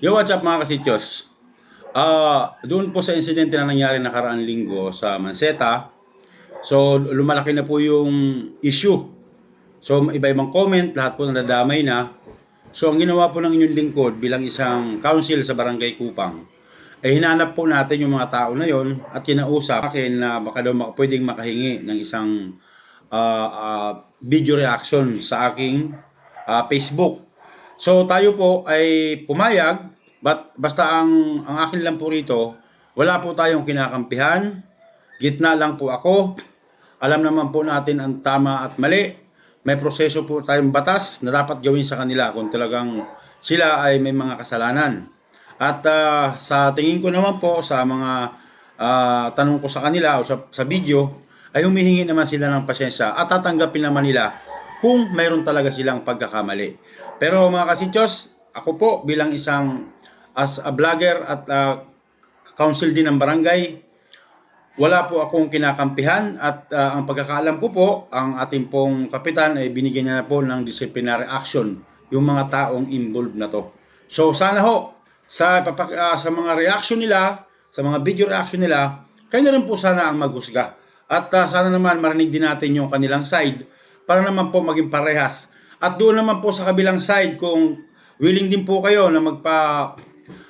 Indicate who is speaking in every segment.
Speaker 1: Yo, what's up mga kasityos? Ah, doon po sa insidente na nangyari nakaraang linggo sa Manseta, so lumalaki na po yung issue. So iba-ibang comment, lahat po nadadamay na. So ang ginawa po ng inyong lingkod bilang isang council sa Barangay Kupang, ay hinanap po natin yung mga tao na yon at kinausap akin na baka daw pwedeng makahingi ng isang ah, ah, video reaction sa aking ah, Facebook. So tayo po ay pumayag, but basta ang ang akin lang po rito, wala po tayong kinakampihan. Gitna lang po ako. Alam naman po natin ang tama at mali. May proseso po tayong batas na dapat gawin sa kanila kung talagang sila ay may mga kasalanan. At ah, sa tingin ko naman po sa mga ah, tanong ko sa kanila o sa, sa video, ay humihingi naman sila ng pasensya at tatanggapin naman nila kung mayroon talaga silang pagkakamali. Pero mga kasityos, ako po bilang isang as a vlogger at ah, council din ng barangay, wala po akong kinakampihan at ah, ang pagkakaalam ko po, ang ating pong kapitan ay binigyan niya na po ng disciplinary action yung mga taong involved na to. So sana ho, sa, papak- ah, sa mga reaction nila, sa mga video reaction nila, kayo na rin po sana ang maghusga. At ah, sana naman marinig din natin yung kanilang side para naman po maging parehas. At doon naman po sa kabilang side, kung willing din po kayo na magpa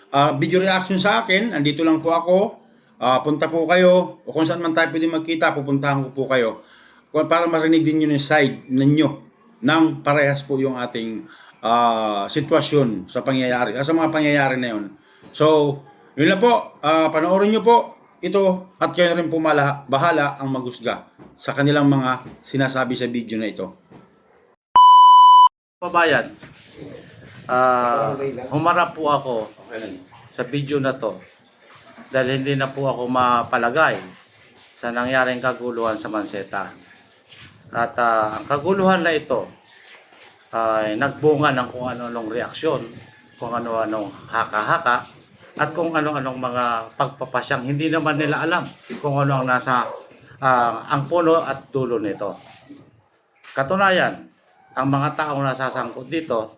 Speaker 1: ah, video reaction sa akin, andito lang po ako, Ah, punta po kayo, o kung saan man tayo pwede magkita, pupuntahan ko po kayo. Para marinig din yun yung side ninyo nang parehas po yung ating ah, sitwasyon sa pangyayari, sa mga pangyayari na yun. So, yun lang po, Ah, panoorin nyo po ito at kayo na rin po mala- bahala ang maghusga sa kanilang mga sinasabi sa video na ito.
Speaker 2: Pabayan, ah humarap po ako sa video na to dahil hindi na po ako mapalagay sa nangyaring kaguluhan sa Manseta. At ah, ang kaguluhan na ito ay nagbunga ng kung ano-anong reaksyon, kung ano-anong haka-haka, at kung ano-anong mga pagpapasyang hindi naman nila alam kung ano ang nasa ah, ang puno at dulo nito. Katunayan, ang mga taong nasasangkot dito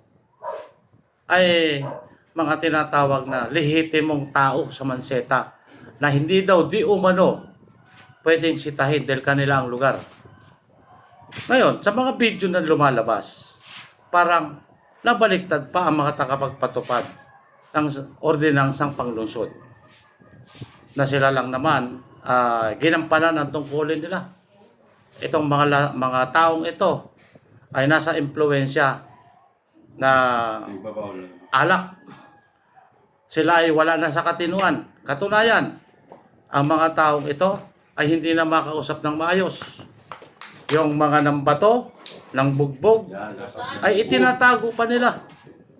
Speaker 2: ay mga tinatawag na lehitimong tao sa Manseta na hindi daw di umano pwedeng sitahin dahil kanila ang lugar. Ngayon, sa mga video na lumalabas, parang nabaliktad pa ang mga takapagpatupad ng ordinansang panglungsod na sila lang naman ah, ginampanan ang tungkulin nila. Itong mga la- mga taong ito ay nasa impluensya na alak. Sila ay wala na sa katinuan. Katunayan, ang mga taong ito ay hindi na makausap ng maayos. Yung mga nambato, ng bugbog, ay itinatago pa nila.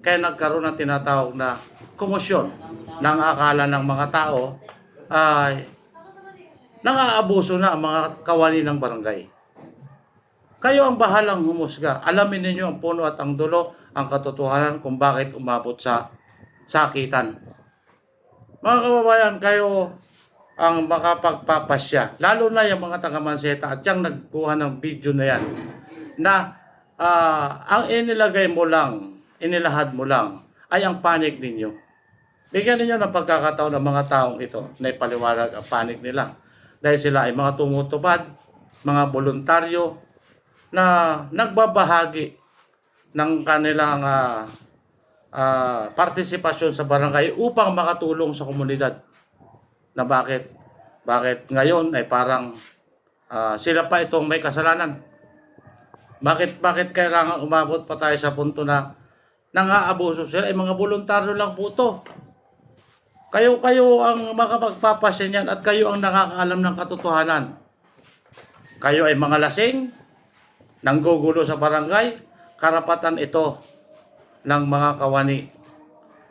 Speaker 2: Kaya nagkaroon ng tinatawag na komosyon ng akala ng mga tao ay nangaabuso na ang mga kawani ng barangay. Kayo ang bahalang humusga. Alamin ninyo ang puno at ang dulo, ang katotohanan kung bakit umabot sa sakitan. Mga kababayan, kayo ang makapagpapasya. Lalo na yung mga taga-Manseta at yung nagkuha ng video na yan na ah, ang inilagay mo lang, inilahad mo lang ay ang panig ninyo. Bigyan ninyo ng pagkakataon ng mga taong ito na ipaliwanag ang panig nila. Dahil sila ay mga tumutupad, mga voluntaryo, na nagbabahagi ng kanilang ah, ah, partisipasyon sa barangay upang makatulong sa komunidad. Na bakit? Bakit ngayon ay parang ah, sila pa itong may kasalanan? Bakit bakit kailangan umabot pa tayo sa punto na nang-aabuso sila? Ay mga voluntaryo lang po to. Kayo kayo ang makapagpapasya niyan at kayo ang nakakaalam ng katotohanan. Kayo ay mga lasing, nanggugulo sa barangay, karapatan ito ng mga kawani.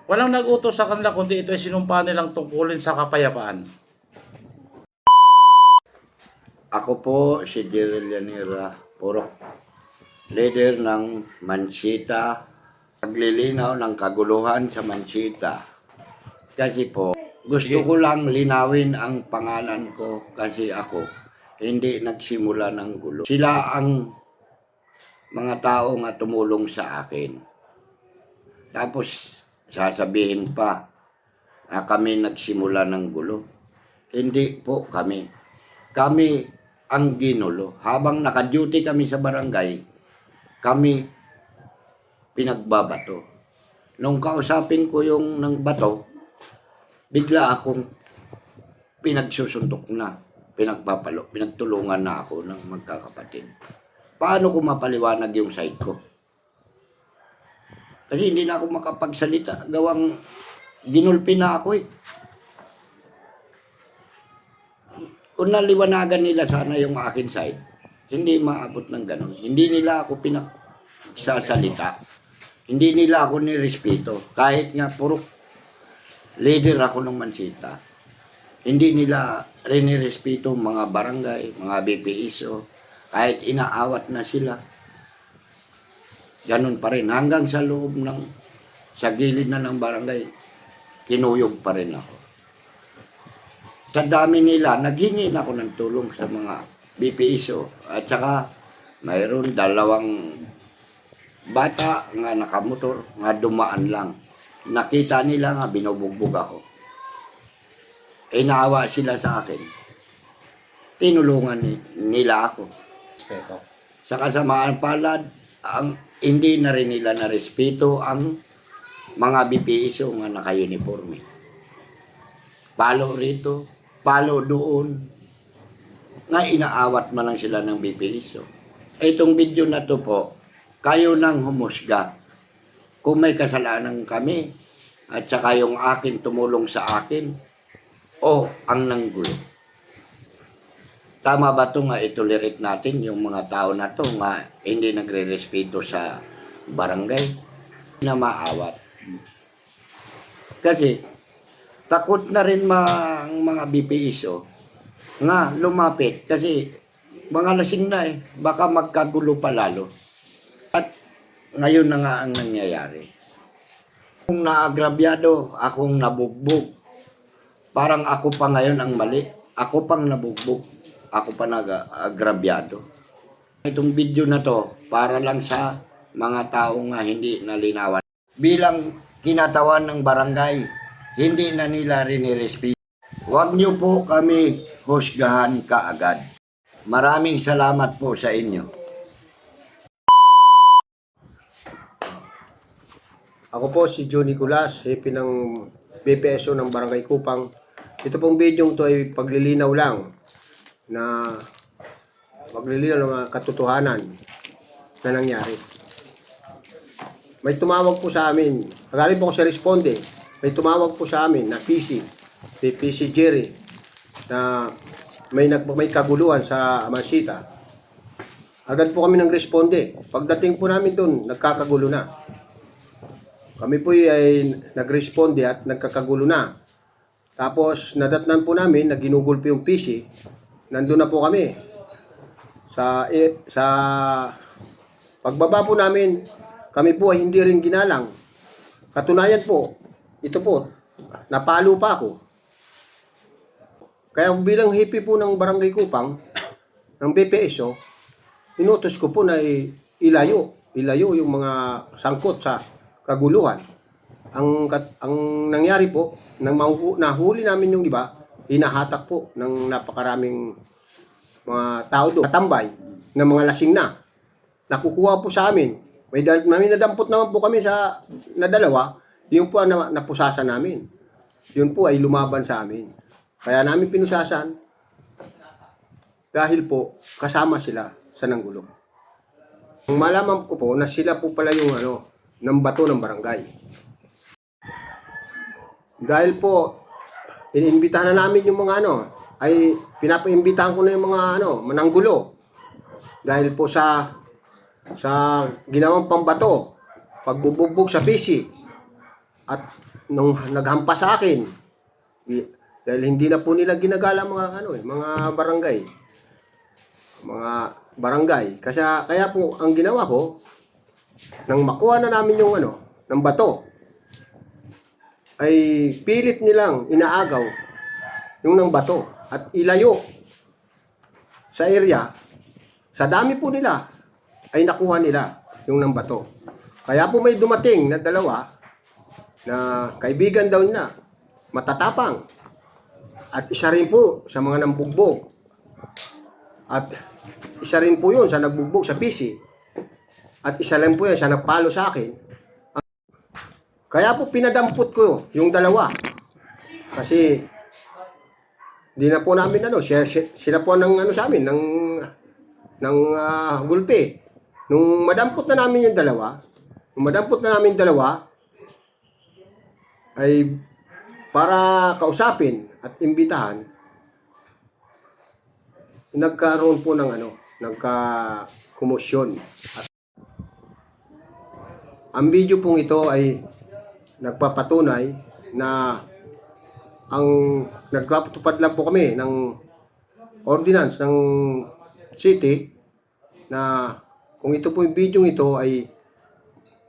Speaker 2: Walang nag-utos sa kanila kundi ito ay sinumpa nilang tungkulin sa kapayapaan.
Speaker 3: Ako po si Jerry Llanera Puro. Leader ng Mansita. Paglilinaw ng kaguluhan sa Mansita. Kasi po, gusto ko lang linawin ang pangalan ko kasi ako hindi nagsimula ng gulo. Sila ang mga tao nga tumulong sa akin. Tapos sasabihin pa na kami nagsimula ng gulo. Hindi po kami. Kami ang ginulo. Habang naka-duty kami sa barangay, kami pinagbabato. Nung kausapin ko yung ng bato, bigla akong pinagsusuntok na, pinagpapalo, pinagtulungan na ako ng magkakapatid. Paano ko mapaliwanag yung side ko? Kasi hindi na ako makapagsalita, gawang ginulpi na ako eh. Kung naliwanagan nila sana yung akin side, hindi maabot ng ganun. Hindi nila ako pinagsasalita. Hindi nila ako nirespeto. Kahit nga puro leader ako ng Mansita. Hindi nila rinirespeto mga barangay, mga BPISO. Kahit inaawat na sila. Ganun pa rin. Hanggang sa loob ng, sa gilid na ng barangay, kinuyog pa rin ako. Sa dami nila, naghingi na ako ng tulong sa mga BPISO. At saka, mayroon dalawang bata nga nakamotor, nga dumaan lang. Nakita nila nga binubugbog ako. Eh, naawa sila sa akin. Tinulungan ni- nila ako. Sa kasamaan palad, ang, hindi na rin nila narespeto ang mga BPISO nga naka-uniforme. Palo rito, palo doon. Nga inaawat man lang sila ng BPISO. Itong video na to po, kayo nang humusga. Kung may kasalanan kami, at saka yung akin tumulong sa akin, o ang nanggulo. Tama ba ito nga itolerate natin yung mga tao na to nga hindi nagre-respeto sa barangay na maawat. Kasi takot na rin ang mga BPISO nga lumapit kasi mga lasing na eh. Baka magkagulo pa lalo. Ngayon na nga ang nangyayari. Kung naagrabyado, akong nabugbog. Parang ako pa ngayon ang mali. Ako pang nabugbog. Ako pa nag-agrabyado. Itong video na to, para lang sa mga tao nga hindi nalinawan. Bilang kinatawan ng barangay, hindi na nila rinirespeto. Huwag niyo po kami husgahan kaagad. Maraming salamat po sa inyo.
Speaker 4: Ako po si Johnny Culas, hepe ng BPSO ng Barangay Kupang. Ito pong video to ay paglilinaw lang na paglilinaw ng mga katotohanan na nangyari. May tumawag po sa amin,agaling po ako sa responde, may tumawag po sa amin na PC, PC Jerry, na may, nag, may kaguluhan sa Amansita. Agad po kami nang responde. Pagdating po namin doon, nagkakagulo na. Kami po ay nag-responde at nagkakagulo na. Tapos nadatnan po namin na ginugulpi yung PC. Nandun na po kami. Sa eh, sa pagbaba po namin, kami po ay hindi rin ginalang. Katunayan po, ito po, napalo pa ako. Kaya bilang hippie po ng Barangay Kupang, ng BPSO, inutos ko po na ilayo, ilayo yung mga sangkot sa kaguluhan. Ang ang nangyari po, nang mahu- nahuli namin yung iba, hinahatak po ng napakaraming mga tao doon, katambay, ng mga lasing na. Nakukuha po sa amin. May, may nadampot naman po kami sa na dalawa, yung po ang na, napusasan namin. Yun po ay lumaban sa amin. Kaya namin pinusasan dahil po kasama sila sa nanggulong. Ang malaman ko po na sila po pala yung ano, ng bato ng barangay. Dahil po, iniimbitahan na namin yung mga ano, ay pinapaimbitahan ko na yung mga ano, mananggulo. Dahil po sa sa ginawang pambato, pagbubugbog sa PC, at nung naghampas sa akin, dahil hindi na po nila ginagala mga ano eh, mga barangay. Mga barangay. Kasi kaya po ang ginawa ko, nang makuha na namin yung ano, ng bato, ay pilit nilang inaagaw yung ng bato at ilayo sa area. Sa dami po nila ay nakuha nila yung ng bato. Kaya po may dumating na dalawa na kaibigan daw niya, matatapang. At isa rin po sa mga nambugbog. At isa rin po yun sa nagbugbog sa PC. At isa rin po yan sa nagpalo sa akin. Kaya po pinadampot ko yung dalawa. Kasi di na po namin ano, siya, siya- sila po ng ano sa amin, ng ng ah, gulpi. Nung madampot na namin yung dalawa, nung madampot na namin yung dalawa, ay para kausapin at imbitahan, nagkaroon po ng ano, nagka kumusyon. At ang video pong ito ay nagpapatunay na ang nagpapatupad lang po kami ng ordinance ng city na kung ito po yung video ito ay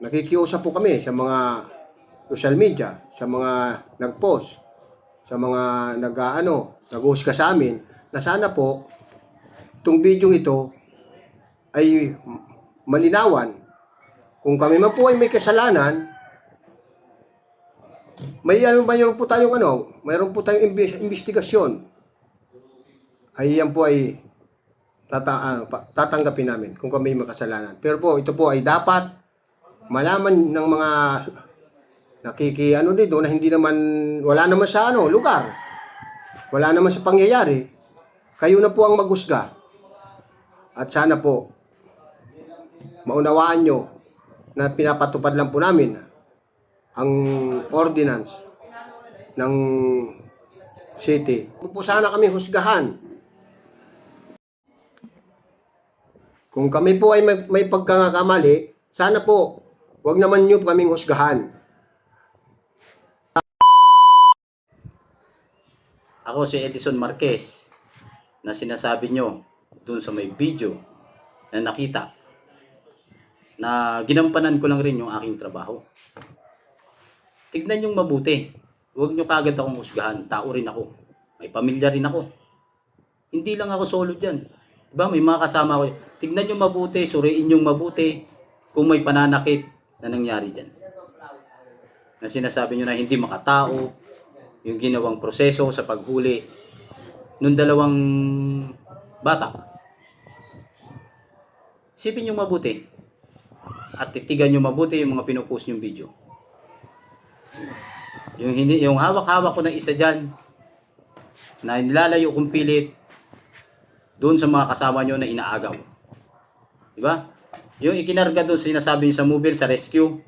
Speaker 4: nakikiusap po kami sa mga social media, sa mga nag-post, sa mga nag-ano, nag-host ka sa amin, na sana po itong video ito ay malinawan. Kung kami man po ay may kasalanan, may ano mayroon po tayong ano, mayroon po tayong investigasyon. Ay yan po ay tata, ano, tatanggapin namin kung kami may makasalanan. Pero po ito po ay dapat malaman ng mga nakiki ano dito na hindi naman wala naman sa ano lugar. Wala naman sa pangyayari. Kayo na po ang maghusga. At sana po maunawaan nyo na pinapatupad lang po namin ang ordinance ng city. Huwag po sana kami husgahan. Kung kami po ay may, may pagkakamali, sana po, wag naman nyo kaming husgahan.
Speaker 5: Ako si Edison Marquez na sinasabi nyo dun sa may video na nakita na ginampanan ko lang rin yung aking trabaho. Tignan yung mabuti. Huwag nyo kagad akong husgahan. Tao rin ako. May pamilya rin ako. Hindi lang ako solo dyan. Diba? May mga kasama ko. Tignan nyo mabuti. Suriin yung mabuti kung may pananakit na nangyari dyan. Na sinasabi nyo na hindi makatao, yung ginawang proseso sa paghuli nung dalawang bata. Isipin nyo mabuti at titigan nyo mabuti yung mga pinupost yung video. Yung, hindi, yung hawak-hawak ko ng isa dyan na nilalayo kong pilit doon sa mga kasama nyo na inaagaw. Di ba? Yung ikinarga doon sinasabi nyo sa mobile, sa rescue,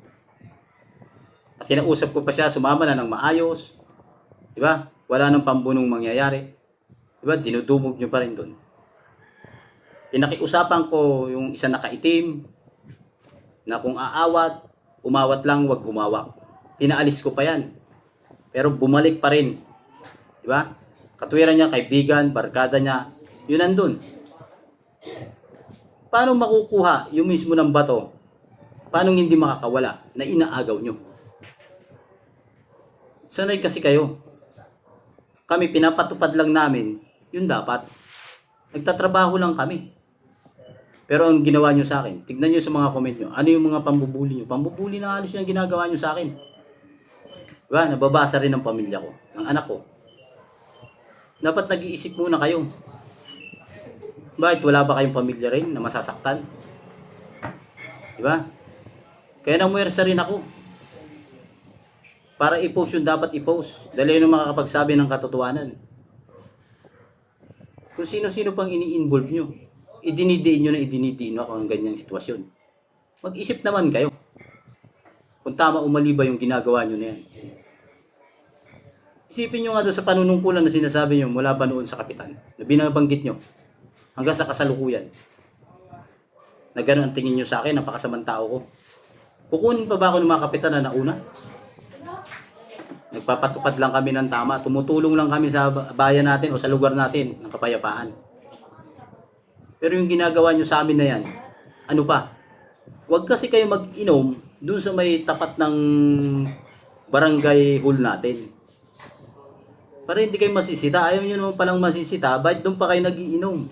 Speaker 5: na kinausap ko pa siya, sumama na ng maayos, Di ba? Wala nang pambunong mangyayari. Di ba? Dinudumog nyo pa rin doon. Pinakiusapan ko yung isa nakaitim na kung aawat, umawat lang, wag humawak. Pinaalis ko pa yan. Pero bumalik pa rin. Di ba? Katwiran niya, kaibigan, barkada niya, yun nandun. Paano makukuha yung mismo ng bato? Paano hindi makakawala na inaagaw nyo? Sanay kasi kayo kami pinapatupad lang namin, yun dapat. Nagtatrabaho lang kami. Pero ang ginawa nyo sa akin, tignan nyo sa mga comment nyo, ano yung mga pambubuli nyo? Pambubuli na halos yung ginagawa nyo sa akin. Diba? Nababasa rin ng pamilya ko, ng anak ko. Dapat nag-iisip muna kayo. Bakit wala ba kayong pamilya rin na masasaktan? Diba? Kaya namuwersa rin ako. Para i-post yung dapat i-post. Dahil yun ang makakapagsabi ng katotohanan. Kung sino-sino pang ini-involve nyo, idinidiin nyo na idinidiin ako ng ganyang sitwasyon. Mag-isip naman kayo. Kung tama o mali ba yung ginagawa nyo na yan. Isipin nyo nga doon sa panunungkulan na sinasabi nyo mula pa noon sa kapitan, na binabanggit nyo, hanggang sa kasalukuyan. Na gano'n ang tingin nyo sa akin, napakasamang tao ko. Kukunin pa ba ako ng mga kapitan na nauna? Nagpapatupad lang kami ng tama. Tumutulong lang kami sa ba- bayan natin o sa lugar natin ng kapayapaan. Pero yung ginagawa nyo sa amin na yan, ano pa? Huwag kasi kayo mag-inom dun sa may tapat ng barangay hall natin. Para hindi kayo masisita. Ayaw nyo naman palang masisita. Bakit doon pa kayo nagiinom?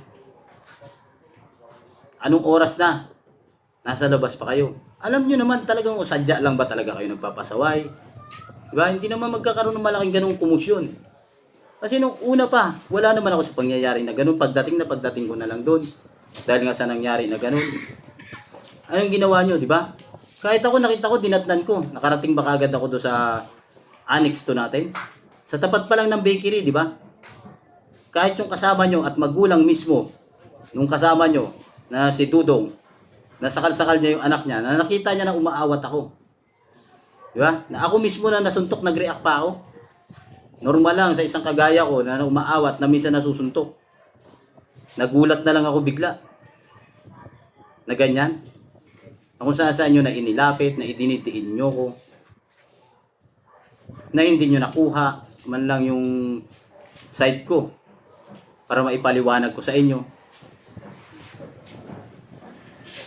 Speaker 5: Anong oras na? Nasa labas pa kayo. Alam nyo naman talagang usadya lang ba talaga kayo nagpapasaway? Diba? Hindi naman magkakaroon ng malaking ganung kumusyon. Kasi nung una pa, wala naman ako sa pangyayari na ganun. Pagdating na pagdating ko na lang doon. Dahil nga sa nangyari na ganun. Anong ginawa nyo, di ba? Kahit ako nakita ko, dinatnan ko. Nakarating ba kagad ako doon sa annex to natin? Sa tapat pa lang ng bakery, di ba? Kahit yung kasama nyo at magulang mismo, nung kasama nyo, na si Dudong, nasakal-sakal niya yung anak niya, na nakita niya na umaawat ako. Di ba? Na ako mismo na nasuntok, nag-react pa ako. Normal lang sa isang kagaya ko na umaawat na minsan nasusuntok. Nagulat na lang ako bigla. Na ganyan. Na kung saan nyo na inilapit, na idinitiin nyo ko. Na hindi nyo nakuha man lang yung side ko para maipaliwanag ko sa inyo.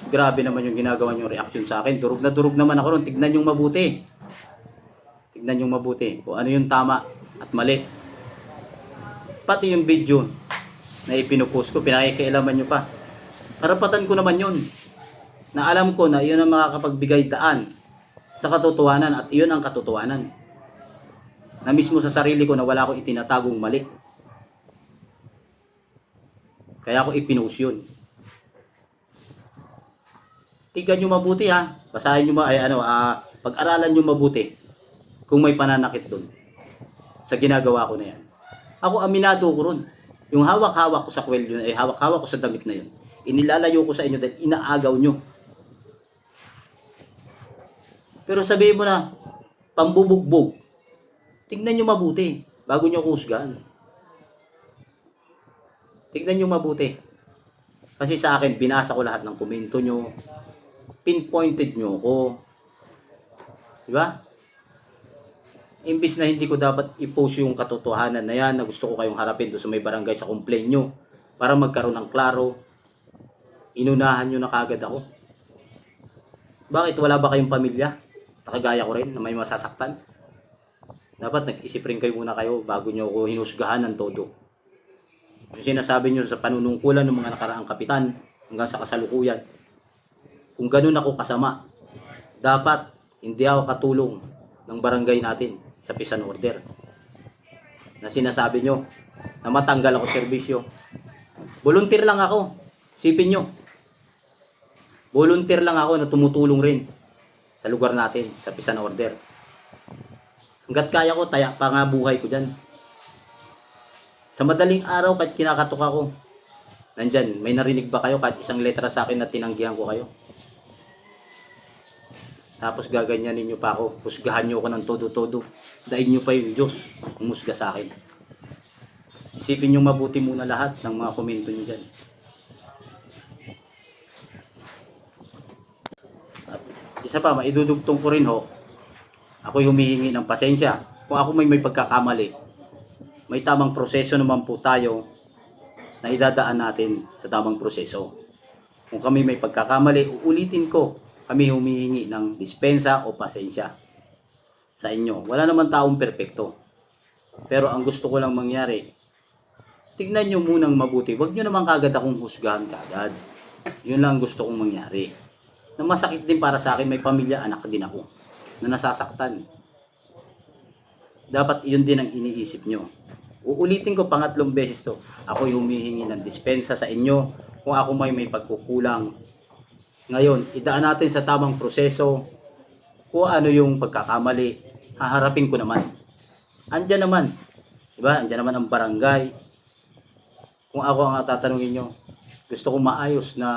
Speaker 5: Grabe naman yung ginagawa yung reaction sa akin. Durog na durog naman ako ron. Tignan yung mabuti. Tignan yung mabuti. Kung ano yung tama at mali. Pati yung video na ipinupost ko, pinakikialaman nyo pa. Karapatan ko naman yun. Na alam ko na yun ang makakapagbigay daan sa katotohanan at yun ang katotohanan. Na mismo sa sarili ko na wala akong itinatagong mali. Kaya ako ipinost yun. Tignan nyo mabuti ha. Basahin nyo ma, ay ano, ah, pag-aralan nyo mabuti kung may pananakit doon sa ginagawa ko na yan. Ako aminado ko ron. Yung hawak-hawak ko sa kwelyo, ay hawak-hawak ko sa damit na yun. Inilalayo ko sa inyo dahil inaagaw nyo. Pero sabihin mo na, pambubugbog. Tingnan nyo mabuti bago nyo kusgan. Tignan nyo mabuti. Kasi sa akin, binasa ko lahat ng komento nyo. Pinpointed nyo ako. Di ba? Imbis na hindi ko dapat i-post yung katotohanan na yan na gusto ko kayong harapin doon sa may barangay sa complaint nyo para magkaroon ng klaro, inunahan nyo na kagad ako. Bakit? Wala ba kayong pamilya? Nakagaya ko rin na may masasaktan. Dapat nag-isip rin kayo muna kayo bago nyo ako hinusgahan ng todo. Yung sinasabi nyo sa panunungkulan ng mga nakaraang kapitan hanggang sa kasalukuyan. Kung ganun ako kasama, dapat hindi ako katulong ng barangay natin sa pisan order. Na sinasabi nyo na matanggal ako serbisyo. Volunteer lang ako. Sipin nyo. Volunteer lang ako na tumutulong rin sa lugar natin, sa pisan order. Hanggat kaya ko, taya pa nga buhay ko dyan. Sa madaling araw, kahit kinakatok ako, nandyan, may narinig ba kayo kahit isang letra sa akin na tinanggihan ko kayo? Tapos gaganyanin nyo pa ako. Husgahan nyo ako ng todo-todo. Daig nyo pa yung Diyos. Umusga sa akin. Isipin nyo mabuti muna lahat ng mga komento nyo dyan. At isa pa, maidudugtong ko rin ho. Ako'y humihingi ng pasensya. Kung ako may may pagkakamali, may tamang proseso naman po tayo na idadaan natin sa tamang proseso. Kung kami may pagkakamali, uulitin ko, kami humihingi ng dispensa o pasensya sa inyo. Wala naman taong perpekto. Pero ang gusto ko lang mangyari, tignan nyo munang mabuti. Huwag nyo naman kagad akong husgahan kagad. Yun lang ang gusto kong mangyari. Na masakit din para sa akin, may pamilya, anak din ako na nasasaktan. Dapat yun din ang iniisip nyo. Uulitin ko pangatlong beses to. Ako humihingi ng dispensa sa inyo kung ako may may pagkukulang. Ngayon, idaan natin sa tamang proseso kung ano yung pagkakamali. Haharapin ko naman. Andyan naman. Diba? Andyan naman ang barangay. Kung ako ang tatanungin nyo, gusto ko maayos na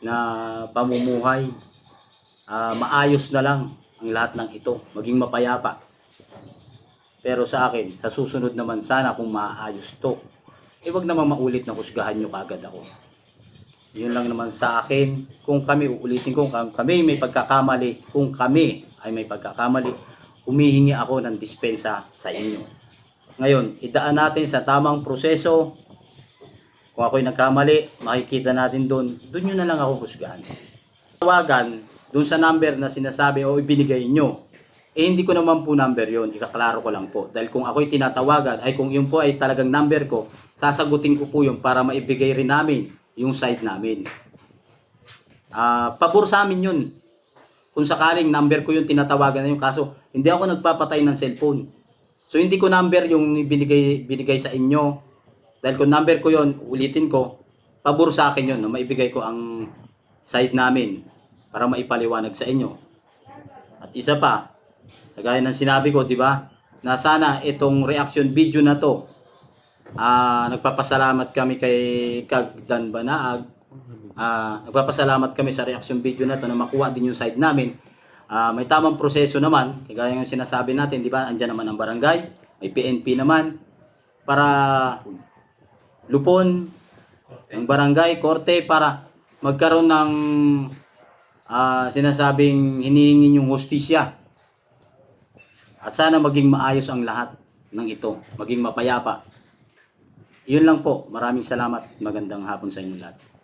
Speaker 5: na pamumuhay. Ah, maayos na lang ang lahat ng ito. Maging mapayapa. Pero sa akin, sa susunod naman sana kung maayos to, eh wag naman maulit na husgahan nyo kagad ako. Yun lang naman sa akin. Kung kami, uulitin ko, kung kami may pagkakamali, kung kami ay may pagkakamali, humihingi ako ng dispensa sa inyo. Ngayon, idaan natin sa tamang proseso. Kung ako'y nagkamali, makikita natin doon. Doon nyo na lang ako husgahan. Tawagan, doon sa number na sinasabi o ibinigay nyo, eh hindi ko naman po number yon ikaklaro ko lang po. Dahil kung ako'y tinatawagan, ay kung yun po ay talagang number ko, sasagutin ko po yun para maibigay rin namin yung side namin. Ah, pabor sa amin yun. kung sakaling number ko yung tinatawagan na yung kaso, hindi ako nagpapatay ng cellphone. So hindi ko number yung binigay binigay sa inyo. Dahil kung number ko yon, ulitin ko, pabor sa akin yun, no? maibigay ko ang side namin para maipaliwanag sa inyo. At isa pa, kagaya ng sinabi ko, di ba, na sana itong reaction video na to, ah nagpapasalamat kami kay Kagdan Banaag, Ah, nagpapasalamat kami sa reaction video na to na makuha din yung side namin. Ah, may tamang proseso naman, kagaya ng sinasabi natin, di ba? Andiyan naman ang barangay, may PNP naman para lupon ang barangay, korte para magkaroon ng ah, sinasabing hinihingin yung hustisya. At sana maging maayos ang lahat ng ito, maging mapayapa. Yun lang po. Maraming salamat. Magandang hapon sa inyo lahat.